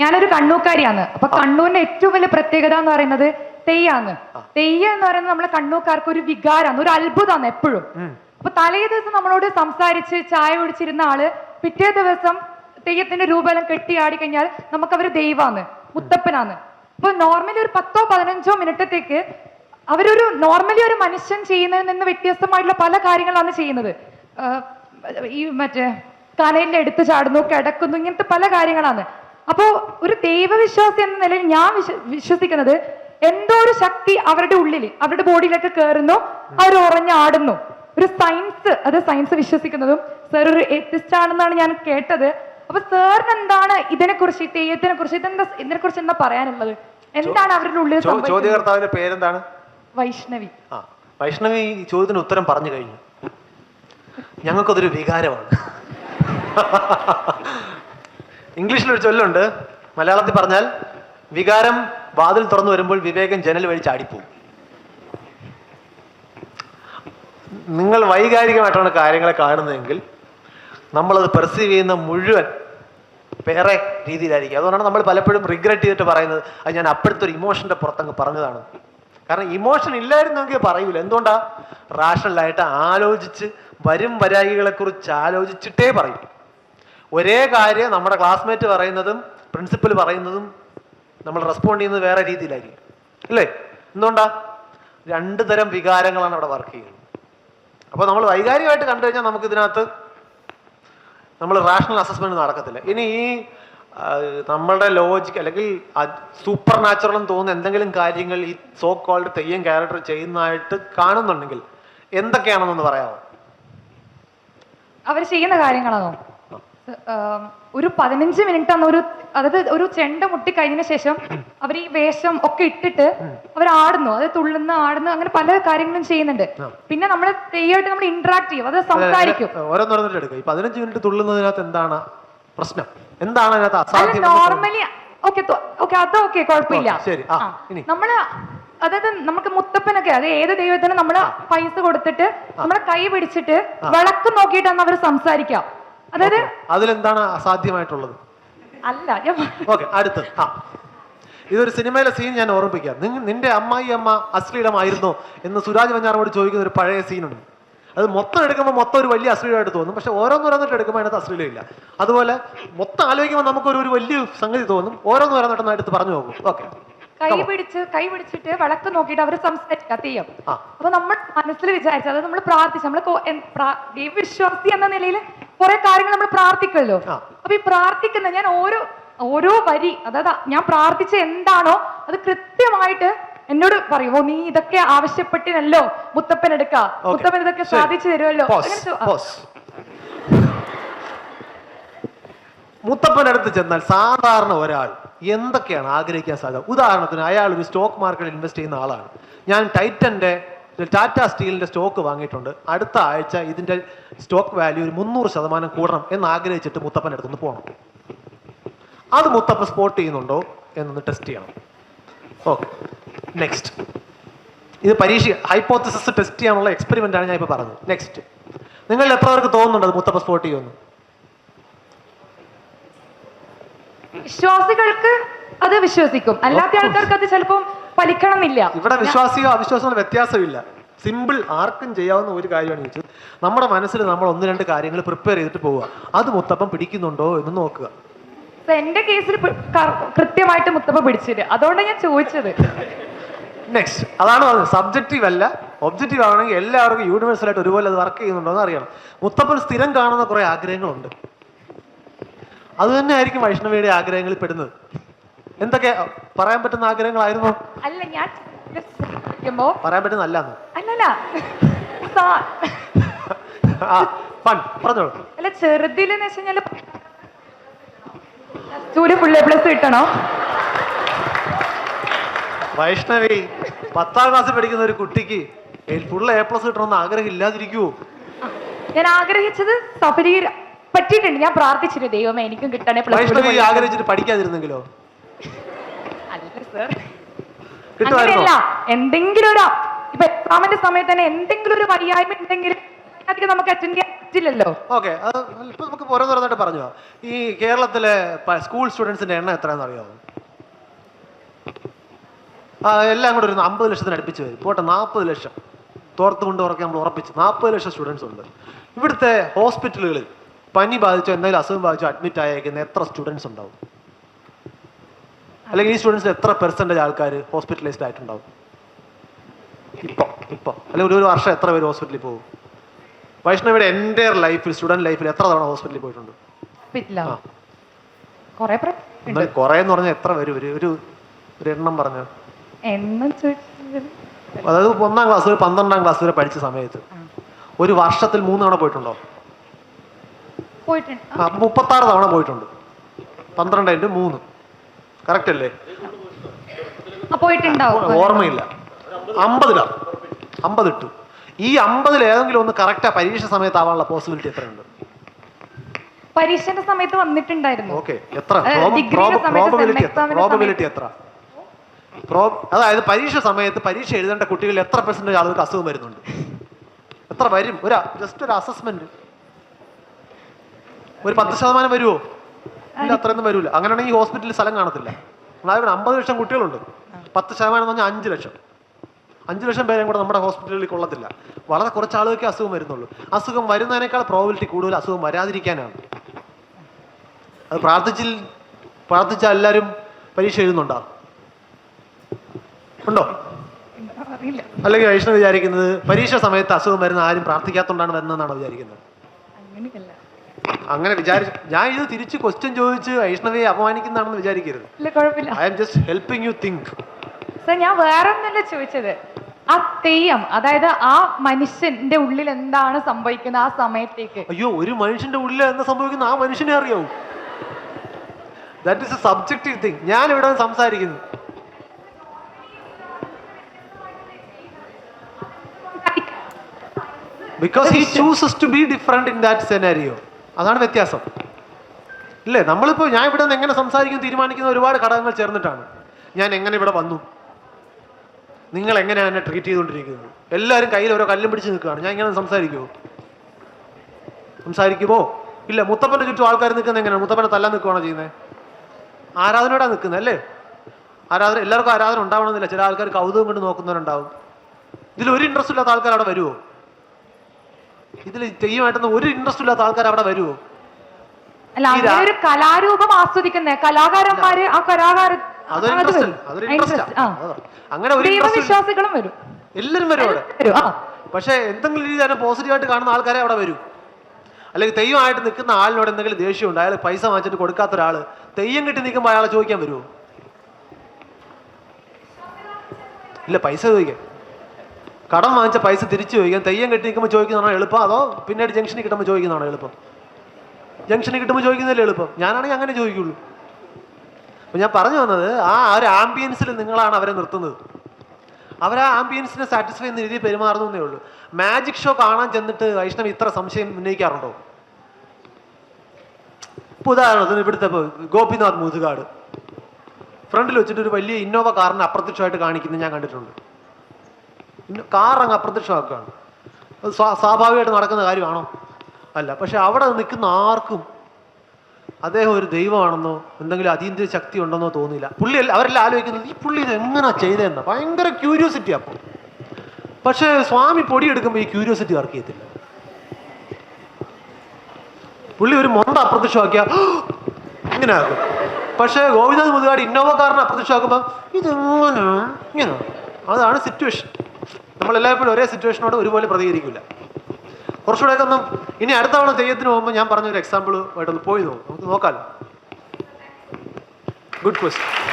ഞാനൊരു കണ്ണൂക്കാരിയാണ്. അപ്പൊ കണ്ണൂരിന്റെ ഏറ്റവും വലിയ പ്രത്യേകത എന്ന് പറയുന്നത് തെയ്യാന്ന്. തെയ്യ എന്ന് പറയുന്നത് നമ്മളെ കണ്ണൂക്കാർക്ക് ഒരു വികാരമാണ് ഒരു അത്ഭുതമാണ് എപ്പോഴും. അപ്പൊ തലേ ദിവസം നമ്മളോട് സംസാരിച്ച് ചായ കുടിച്ചിരുന്ന ആൾ പിറ്റേ ദിവസം തെയ്യത്തിന്റെ രൂപമെല്ലാം ആടി കഴിഞ്ഞാൽ നമുക്ക് അവർ ദൈവാന്ന് മുത്തപ്പനാന്ന്. അപ്പൊ നോർമലി ഒരു പത്തോ പതിനഞ്ചോ മിനിറ്റത്തേക്ക് അവരൊരു നോർമലി ഒരു മനുഷ്യൻ ചെയ്യുന്നതിൽ നിന്ന് വ്യത്യസ്തമായിട്ടുള്ള പല കാര്യങ്ങളാണ് ചെയ്യുന്നത്. ഈ മറ്റേ കനലിന്റെ എടുത്ത് ചാടുന്നു കിടക്കുന്നു ഇങ്ങനത്തെ പല കാര്യങ്ങളാണ്. അപ്പോ ഒരു ദൈവവിശ്വാസി എന്ന നിലയിൽ ഞാൻ വിശ്വ- വിശ്വസിക്കുന്നത് എന്തോ ഒരു ശക്തി അവരുടെ ഉള്ളിൽ അവരുടെ ബോഡിയിലൊക്കെ കയറുന്നു അവർ ഉറഞ്ഞാടുന്നു. ഒരു സയൻസ് അത് സയൻസ് വിശ്വസിക്കുന്നതും സർ ഒരു എത്തിസ്റ്റ് ആണെന്നാണ് ഞാൻ കേട്ടത്. അപ്പൊ സാറിന് എന്താണ് ഇതിനെ കുറിച്ച് തെയ്യത്തിനെ കുറിച്ച് ഇതെന്താ ഇതിനെ കുറിച്ച് എന്താ പറയാനുള്ളത്? എന്താണ് അവരുടെ ഉള്ളിൽ ചോദ്യകർത്താവിന്റെ പേരെന്താണ്? വൈഷ്ണവി. വൈഷ്ണവി ചോദ്യത്തിന് ഉത്തരം പറഞ്ഞു കഴിഞ്ഞു. ഞങ്ങൾക്കതൊരു വികാരമാണ്. ഇംഗ്ലീഷിലൊരു ചൊല്ലുണ്ട്. മലയാളത്തിൽ പറഞ്ഞാൽ വികാരം വാതിൽ തുറന്നു വരുമ്പോൾ വിവേകം ജനൽ വഴി ചാടിപ്പോവും. നിങ്ങൾ വൈകാരികമായിട്ടാണ് കാര്യങ്ങളെ കാണുന്നതെങ്കിൽ നമ്മളത് പെർസീവ് ചെയ്യുന്ന മുഴുവൻ വേറെ രീതിയിലായിരിക്കും. അതുകൊണ്ടാണ് നമ്മൾ പലപ്പോഴും റിഗ്രറ്റ് ചെയ്തിട്ട് പറയുന്നത് അത് ഞാൻ അപ്പോഴത്തെ ഒരു ഇമോഷന്റെ പുറത്തങ്ങ് പറഞ്ഞതാണ്. കാരണം ഇമോഷൻ ഇല്ലായിരുന്നെങ്കിൽ പറയൂല. എന്തുകൊണ്ടാ? റാഷണലായിട്ട് ആലോചിച്ച് വരും വരായികളെ കുറിച്ച് ആലോചിച്ചിട്ടേ പറയും. ഒരേ കാര്യം നമ്മുടെ ക്ലാസ്മേറ്റ് പറയുന്നതും പ്രിൻസിപ്പൽ പറയുന്നതും നമ്മൾ റെസ്പോണ്ട് ചെയ്യുന്നത് വേറെ രീതിയിലായിരിക്കും. അല്ലേ? എന്തുകൊണ്ടാ? രണ്ട് തരം വികാരങ്ങളാണ് അവിടെ വർക്ക് ചെയ്യുന്നത്. അപ്പോൾ നമ്മൾ വൈകാരികമായിട്ട് കണ്ടു കഴിഞ്ഞാൽ നമുക്ക് ഇതിനകത്ത് നമ്മൾ റാഷണൽ അസസ്മെന്റ് നടക്കത്തില്ല. ഇനി ഈ നമ്മളുടെ ലോജിക് അല്ലെങ്കിൽ സൂപ്പർ നാച്ചുറൽ എന്ന് തോന്നുന്ന എന്തെങ്കിലും കാര്യങ്ങൾ ഈ സോ കോൾഡ് തെയ്യം ക്യാരക്ടർ ചെയ്യുന്നതായിട്ട് കാണുന്നുണ്ടെങ്കിൽ എന്തൊക്കെയാണെന്നൊന്ന് പറയാമോ? അവർ ചെയ്യുന്ന കാര്യങ്ങളാണോ? ഒരു പതിനഞ്ച് മിനിറ്റ് അന്ന് ഒരു അതായത് ഒരു ചെണ്ട മുട്ടി കഴിഞ്ഞതിന് ശേഷം അവർ ഈ വേഷം ഒക്കെ ഇട്ടിട്ട് അവർ ആടുന്നു. അതായത് തുള്ളുന്ന ആടുന്നു അങ്ങനെ പല കാര്യങ്ങളും ചെയ്യുന്നുണ്ട്. പിന്നെ നമ്മൾ തെയ്യമായിട്ട് നമ്മൾ ഇന്ററാക്ട് ചെയ്യും. അത് സംസാരിക്കും. ഓരോന്നോരോന്നിട്ട് എടുക്കുക ഈ പതിനഞ്ച് മിനിറ്റ് തുള്ളുന്നതിനകത്ത് എന്താണ് പ്രശ്നം? എന്താണ് അതിനകത്ത് നോർമലി ഓക്കെ ഓക്കെ അതൊക്കെ കുഴപ്പമില്ല. ഓക്കേ. ഇനി. നമ്മൾ അതായത് നമുക്ക് മുത്തപ്പനൊക്കെ അത് ഏത് ദൈവത്തിനും നമ്മൾ പൈസ കൊടുത്തിട്ട് നമ്മളെ കൈ പിടിച്ചിട്ട് വിളക്ക് നോക്കിയിട്ടാണ് അവർ സംസാരിക്കുക. അതായത് അതിലെന്താണ് അസാധ്യമായിട്ടുള്ളത്? അല്ല ഓക്കെ അടുത്ത് ആ. ഇതൊരു സിനിമയിലെ സീൻ ഞാൻ ഓർമ്മിപ്പിക്കാം. നിങ്ങൾ നിന്റെ അമ്മായി അമ്മ അശ്ലീലമായിരുന്നോ എന്ന് സുരാജ് വഞ്ഞാറോട് ചോദിക്കുന്ന ഒരു പഴയ സീനുണ്ട് അത് മൊത്തം എടുക്കുമ്പോൾ മൊത്തം ഒരു വലിയ അശ്ലീലമായിട്ട് തോന്നും. പക്ഷെ ഓരോന്നോരോന്നിട്ട് എടുക്കുമ്പോൾ അതിനകത്ത് അശ്ലീലമില്ല. അതുപോലെ മൊത്തം ആലോചിക്കുമ്പോൾ നമുക്കൊരു ഒരു വലിയ സംഗതി തോന്നും. ഓരോന്നോരോന്നിട്ടൊന്ന് എടുത്ത് പറഞ്ഞു നോക്കും. ഓക്കെ. കൈ പിടിച്ച് കൈ പിടിച്ചിട്ട് വിളക്ക് നോക്കിയിട്ട് അവർ സംസാരിക്കുക തെയ്യം. അപ്പൊ നമ്മൾ മനസ്സിൽ വിചാരിച്ചു അത് നമ്മൾ പ്രാർത്ഥിച്ചു നമ്മൾ ദൈവവിശ്വാസി എന്ന നിലയിൽ കുറെ കാര്യങ്ങൾ നമ്മൾ പ്രാർത്ഥിക്കല്ലോ. അപ്പൊ ഈ പ്രാർത്ഥിക്കുന്ന ഞാൻ ഓരോ ഓരോ വരി അതായത് ഞാൻ പ്രാർത്ഥിച്ച എന്താണോ അത് കൃത്യമായിട്ട് എന്നോട് പറയുമോ നീ ഇതൊക്കെ ആവശ്യപ്പെട്ടിനല്ലോ മുത്തപ്പൻ എടുക്ക. മുത്തപ്പൻ ഇതൊക്കെ സാധിച്ചു തരുമല്ലോ. മുത്തപ്പനടുത്ത് ചെന്നാൽ സാധാരണ ഒരാൾ എന്തൊക്കെയാണ് ആഗ്രഹിക്കാൻ സാധ്യത? ഉദാഹരണത്തിന് അയാൾ ഒരു സ്റ്റോക്ക് മാർക്കറ്റിൽ ഇൻവെസ്റ്റ് ചെയ്യുന്ന ആളാണ്. ഞാൻ ടൈറ്റന്റെ ടാറ്റ സ്റ്റീലിന്റെ സ്റ്റോക്ക് വാങ്ങിയിട്ടുണ്ട്. അടുത്ത ആഴ്ച ഇതിന്റെ സ്റ്റോക്ക് വാല്യൂ ഒരു മുന്നൂറ് ശതമാനം കൂടണം എന്ന് ആഗ്രഹിച്ചിട്ട് മുത്തപ്പന്റെ അടുത്തൊന്ന് പോകണം അത് മുത്തപ്പൻ സ്പോട്ട് ചെയ്യുന്നുണ്ടോ എന്നൊന്ന് ടെസ്റ്റ് ചെയ്യണം. ഓക്കെ നെക്സ്റ്റ് ഇത് പരീക്ഷ ഹൈപ്പോത്തസിസ് ടെസ്റ്റ് ചെയ്യാനുള്ള എക്സ്പെരിമെന്റ് ആണ് ഞാൻ ഇപ്പോൾ പറഞ്ഞത്. നെക്സ്റ്റ് നിങ്ങൾ എത്ര പേർക്ക് തോന്നുന്നുണ്ട് അത് മുത്തപ്പ സ്പോട്ട് ചെയ്യുമെന്ന്? വിശ്വാസികൾക്ക് അത് വിശ്വസിക്കും. അല്ലാത്ത ആൾക്കാർക്ക് അത് ചിലപ്പം ഫലിക്കണമെന്നില്ല ഇവിടെ വിശ്വാസിയോ അവിശ്വാസിയോ വ്യത്യാസമില്ല. സിമ്പിൾ ആർക്കും ചെയ്യാവുന്ന ഒരു കാര്യമാണ് ചോദിച്ചത്. നമ്മുടെ മനസ്സിൽ നമ്മൾ ഒന്ന് രണ്ട് കാര്യങ്ങൾ പ്രിപ്പയർ ചെയ്തിട്ട് പോവുക. അത് മുത്തപ്പം പിടിക്കുന്നുണ്ടോ എന്ന് നോക്കുക. എന്റെ കേസിൽ കൃത്യമായിട്ട് മുത്തപ്പ പിടിച്ചില്ല. അതുകൊണ്ടാണ് ഞാൻ ചോദിച്ചത്. നെക്സ്റ്റ് അതാണ് പറഞ്ഞത്. സബ്ജക്റ്റീവ് അല്ല. ഒബ്ജക്റ്റീവ് ആണെങ്കിൽ എല്ലാവർക്കും യൂണിവേഴ്സൽ ആയിട്ട് ഒരുപോലെ അത് വർക്ക് ചെയ്യുന്നുണ്ടോ എന്ന് അറിയണം. മുത്തപ്പൻ സ്ഥിരം കാണുന്ന കുറെ ആഗ്രഹങ്ങളുണ്ട്. അത് തന്നെ ആയിരിക്കും വൈഷ്ണവിയുടെ ആഗ്രഹങ്ങളിൽ പെടുന്നത്. എന്തൊക്കെ പറയാൻ പറ്റുന്ന ആഗ്രഹങ്ങളായിരുന്നു? അല്ല ഞാൻ പറയാൻ പറ്റുന്ന അല്ലല്ല. പറഞ്ഞോളൂ. അല്ല ചെറുതിലെന്ന് സൂര്യ ഫുൾ എ പ്ലസ് കിട്ടണോ? വൈഷ്ണവി പത്താം ക്ലാസ്സിൽ പഠിക്കുന്ന ഒരു കുട്ടിക്ക് ഫുൾ എ പ്ലസ് കിട്ടണമെന്ന് ആഗ്രഹം ഇല്ലാതിരിക്കുവോ ഞാൻ ആഗ്രഹിച്ചത് സഫരി പറ്റിയിട്ടുണ്ട് ഞാൻ പ്രാർത്ഥിച്ചിരുന്നു ദൈവമേ എനിക്കും കിട്ടണേ പ്ലസ് വൈഷ്ണവി ആഗ്രഹിച്ചിട്ട് പഠിക്കാതിരുന്നെങ്കിലോ? അല്ല സർ അങ്ങനെയല്ല. എന്തെങ്കിലും ഒരു ഇപ്പൊ എക്സാമിന്റെ സമയത്ത് തന്നെ എന്തെങ്കിലും ഒരു വയ്യായ്മ ഉണ്ടെങ്കിൽ അധികം നമുക്ക് അറ്റൻഡ് ചെയ്യാൻ പറ്റില്ലല്ലോ. ഓക്കെ ഇപ്പൊ നമുക്ക് ഓരോന്നോരോന്നായിട്ട് പറഞ്ഞു. ഈ കേരളത്തിലെ സ്കൂൾ സ്റ്റുഡൻസിന്റെ എണ്ണം എത്രയാണെന്ന് അറിയാമോ ആ എല്ലാം കൂടെ ഒരു അമ്പത് ലക്ഷത്തിന് അടുപ്പിച്ച് വരും. പോട്ടെ നാൽപ്പത് ലക്ഷം. തോർത്ത് കൊണ്ട് ഉറക്കെ നമ്മൾ ഉറപ്പിച്ച് നാൽപ്പത് ലക്ഷം സ്റ്റുഡൻസ് ഉണ്ട്. ഇവിടുത്തെ ഹോസ്പിറ്റലുകളിൽ പനി ബാധിച്ചോ എന്തെങ്കിലും അസുഖം ബാധിച്ചോ അഡ്മിറ്റ് ആയേക്കുന്ന എത്ര സ്റ്റുഡൻസ് ഉണ്ടാവും? അല്ലെങ്കിൽ ഈ സ്റ്റുഡൻസിൽ എത്ര പെർസെന്റേജ് ആൾക്കാർ ഹോസ്പിറ്റലൈസ്ഡ് ആയിട്ടുണ്ടാവും? ഇപ്പോൾ ഇപ്പോൾ അല്ലെങ്കിൽ ഒരു വർഷം എത്ര പേര് ഹോസ്പിറ്റലിൽ പോകും? വൈഷ്ണവിയുടെ എന്റെ ലൈഫിൽ സ്റ്റുഡന്റ് ലൈഫിൽ എത്ര തവണ ഹോസ്പിറ്റലിൽ പോയിട്ടുണ്ട്. കൊറേ എന്ന് പറഞ്ഞാൽ എത്ര പേര്? ഒരു ഒരു ഒരു എണ്ണം പറഞ്ഞു. അതായത് ഒന്നാം ക്ലാസ് വരെ പന്ത്രണ്ടാം ക്ലാസ് വരെ പഠിച്ച സമയത്ത് ഒരു വർഷത്തിൽ മൂന്ന് തവണ പോയിട്ടുണ്ടോ? മുപ്പത്താറ് തവണ പോയിട്ടുണ്ട്. പന്ത്രണ്ട് ഇന്റു മൂന്ന്. കറക്റ്റ് അല്ലേ? ഓർമ്മയില്ല. അമ്പതിലാണ് അമ്പത് ഇട്ടു ഈ അമ്പതിൽ ഏതെങ്കിലും ഒന്ന് കറക്റ്റാ പരീക്ഷ സമയത്ത് ആവാനുള്ള പോസിബിലിറ്റി എത്രയുണ്ട്? പരീക്ഷന്റെ സമയത്ത് വന്നിട്ടുണ്ടായിരുന്നു. ഓക്കെ എത്ര? പ്രോബിലിറ്റി sem എത്ര? അതായത് പരീക്ഷ സമയത്ത് പരീക്ഷ എഴുതേണ്ട കുട്ടികളിൽ എത്ര പെർസെന്റേജ് ആളുകൾക്ക് അസുഖം വരുന്നുണ്ട്? എത്ര വരും? ഒരു ജസ്റ്റ് ഒരു അസസ്മെന്റ് ഒരു പത്ത് ശതമാനം വരുമോ ഇല്ല അത്രയൊന്നും വരൂല. അങ്ങനെയാണെങ്കിൽ ഹോസ്പിറ്റലിൽ സ്ഥലം കാണത്തില്ല. അതായത് അമ്പത് ലക്ഷം കുട്ടികളുണ്ട്. പത്ത് ശതമാനം എന്ന് പറഞ്ഞാൽ അഞ്ച് ലക്ഷം. അഞ്ച് ലക്ഷം പേരെയും കൂടെ നമ്മുടെ ഹോസ്പിറ്റലിൽ കൊള്ളത്തില്ല. വളരെ കുറച്ച് ആളുകൾക്ക് അസുഖം വരുന്നുള്ളൂ. അസുഖം വരുന്നതിനേക്കാൾ പ്രോബിലിറ്റി കൂടുതൽ അസുഖം വരാതിരിക്കാനാണ്. അത് പ്രാർത്ഥിച്ചിൽ പ്രാർത്ഥിച്ച എല്ലാവരും പരീക്ഷ എഴുതുന്നുണ്ടോ? ഉണ്ടോ? അല്ലെങ്കിൽ വൈഷ്ണവ് വിചാരിക്കുന്നത് പരീക്ഷ സമയത്ത് അസുഖം വരുന്ന ആരും പ്രാർത്ഥിക്കാത്തോണ്ടാണ് വരുന്നതെന്നാണോ വിചാരിക്കുന്നത്? അങ്ങനെ വിചാരിച്ചു ഞാൻ ഇത് തിരിച്ച് ക്വസ്റ്റ്യൻ ചോദിച്ച് വൈഷ്ണവിയെ അപമാനിക്കുന്നതാണെന്ന് വിചാരിക്കരുത്. ഇല്ല കുഴപ്പമില്ല. I'm just helping you think sir ഞാൻ വേറെ ഒന്നല്ല ചോദിച്ചത്. ആ തെയ്യം അതായത് ആ മനുഷ്യന്റെ ഉള്ളിൽ എന്താണ് സംഭവിക്കുന്നത് ആ സമയത്തേക്ക്? അയ്യോ ഒരു മനുഷ്യന്റെ ഉള്ളിൽ എന്താ സംഭവിക്കുന്ന ആ മനുഷ്യനെ അറിയാവൂ. That is a subjective thing ഞാൻ ഇവിടെ സംസാരിക്കുന്നു. Because he chooses to be different in that scenario അതാണ് വ്യത്യാസം. ഇല്ലേ? നമ്മളിപ്പോൾ ഞാൻ ഇവിടെ നിന്ന് എങ്ങനെ സംസാരിക്കും തീരുമാനിക്കുന്ന ഒരുപാട് ഘടകങ്ങൾ ചേർന്നിട്ടാണ് ഞാൻ എങ്ങനെ ഇവിടെ വന്നു. നിങ്ങൾ എങ്ങനെയാണ് എന്നെ ട്രീറ്റ് ചെയ്തുകൊണ്ടിരിക്കുന്നത്? എല്ലാവരും കയ്യിൽ ഓരോ കല്ലും പിടിച്ച് നിൽക്കുകയാണ്. ഞാൻ ഇങ്ങനെ സംസാരിക്കുമോ സംസാരിക്കുമോ ഇല്ല മുത്തപ്പന്റെ ചുറ്റും ആൾക്കാർ നിൽക്കുന്നത് എങ്ങനെയാണ്? മുത്തപ്പനെ തല്ലാൻ നിൽക്കുകയാണോ ചെയ്യുന്നത് ആരാധനയോടാണ് നിൽക്കുന്നത് അല്ലേ? ആരാധന എല്ലാവർക്കും ആരാധന ഉണ്ടാവണമെന്നില്ല. ചില ആൾക്കാർ കൗതുകം കൊണ്ട് നോക്കുന്നവരുണ്ടാവും. ഇതിൽ ഒരു ഇൻട്രസ്റ്റ് ഇല്ലാത്ത ആൾക്കാർ അവിടെ വരുമോ ഇതിൽ ചെയ്യുമായിട്ടൊന്നും ഒരു ഇൻട്രസ്റ്റ് ഇല്ലാത്ത ആൾക്കാർ അവിടെ വരുമോ അല്ല അങ്ങനെ ഒരു കലാരൂപം ആസ്വദിക്കുന്ന. കലാകാരന്മാര് ആ കലാകാര അതൊരു interest, ആ. അങ്ങനെ ഒരു ദൈവവിശ്വാസികളും വരും. എല്ലാരും വരും അവിടെ. വരും. ആ. പക്ഷേ എന്തെങ്കിലും രീതി അതിനെ പോസിറ്റീവായിട്ട് കാണുന്ന ആൾക്കാരെ അവിടെ വരും. അല്ലെങ്കിൽ തെയ്യമായിട്ട് നിൽക്കുന്ന ആളിനോട് എന്തെങ്കിലും ദേഷ്യമുണ്ട് അയാൾ പൈസ വാങ്ങിച്ചിട്ട് കൊടുക്കാത്ത ഒരാൾ തെയ്യം കിട്ടി നിൽക്കുമ്പോൾ അയാളെ ചോദിക്കാൻ വരുമോ ഇല്ല പൈസ ചോദിക്കാൻ കടം വാങ്ങിച്ച പൈസ തിരിച്ചു ചോദിക്കാം തെയ്യം കെട്ടി നിൽക്കുമ്പോൾ ചോദിക്കുന്നതാണോ എളുപ്പം? അതോ പിന്നീട് ജംഗ്ഷനിൽ കിട്ടുമ്പോൾ ചോദിക്കുന്നതാണോ എളുപ്പം? ജംഗ്ഷനിൽ കിട്ടുമ്പോൾ ചോദിക്കുന്നതല്ലേ എളുപ്പം? ഞാനാണെങ്കിൽ അങ്ങനെ ചോദിക്കുള്ളൂ. അപ്പം ഞാൻ പറഞ്ഞു വന്നത് ആ ഒരു ആംബിയൻസിൽ നിങ്ങളാണ് അവരെ നിർത്തുന്നത്. അവർ ആ ആംബിയൻസിനെ സാറ്റിസ്ഫൈ ചെയ്യുന്ന രീതിയിൽ പെരുമാറുന്നേ ഉള്ളൂ. മാജിക് ഷോ കാണാൻ ചെന്നിട്ട് വൈഷ്ണവ് ഇത്ര സംശയം ഉന്നയിക്കാറുണ്ടോ? ഇപ്പോൾ ഉദാഹരണത്തിന് ഇവിടുത്തെ ഗോപിനാഥ് മുതുകാട്. ഫ്രണ്ടിൽ വെച്ചിട്ട് ഒരു വലിയ ഇന്നോവ കാറിനെ അപ്രത്യക്ഷമായിട്ട് കാണിക്കുന്നത് ഞാൻ കണ്ടിട്ടുണ്ട്. കാർ അങ്ങ് അപ്രത്യക്ഷമാക്കുകയാണ്. അത് സ്വാ- സ്വാഭാവികമായിട്ട് നടക്കുന്ന കാര്യമാണോ? അല്ല. പക്ഷെ അവിടെ നിൽക്കുന്ന ആർക്കും അദ്ദേഹം ഒരു ദൈവമാണെന്നോ എന്തെങ്കിലും അതീന്ദ്രിയ ശക്തി ഉണ്ടെന്നോ തോന്നില്ല പുള്ളി അവരെല്ലാം ആലോചിക്കുന്നത് ഈ പുള്ളി ഇത് എങ്ങനെ ചെയ്തതെന്ന. ഭയങ്കര ക്യൂരിയോസിറ്റി അപ്പോൾ പക്ഷേ സ്വാമി പൊടിയെടുക്കുമ്പോൾ ഈ ക്യൂരിയോസിറ്റി വർക്ക് ചെയ്യത്തില്ല പുള്ളി ഒരു മൊണ്ട അപ്രത്യക്ഷമാക്കിയ ഇങ്ങനെ ആക്കും. പക്ഷേ ഗോവിന്ദൻ മുതുകാട് ഇന്നോവ കാറിനെ അപ്രത്യക്ഷമാക്കുമ്പോൾ ഇതെങ്ങനെ? ഇങ്ങനെ? അതാണ് സിറ്റുവേഷൻ നമ്മളെല്ലാവരും ഒരേ സിറ്റുവേഷനോട് ഒരുപോലെ പ്രതികരിക്കില്ല. കുറച്ചുകൂടെയൊക്കെ ഒന്നും ഇനി അടുത്ത തവണ തെയ്യത്തിന് പോകുമ്പോൾ ഞാൻ പറഞ്ഞൊരു എക്സാമ്പിൾ ആയിട്ടൊന്ന് പോയി നോക്കും. നമുക്ക് നോക്കാമല്ലോ ഗുഡ് ക്വസ്റ്റ്യൻ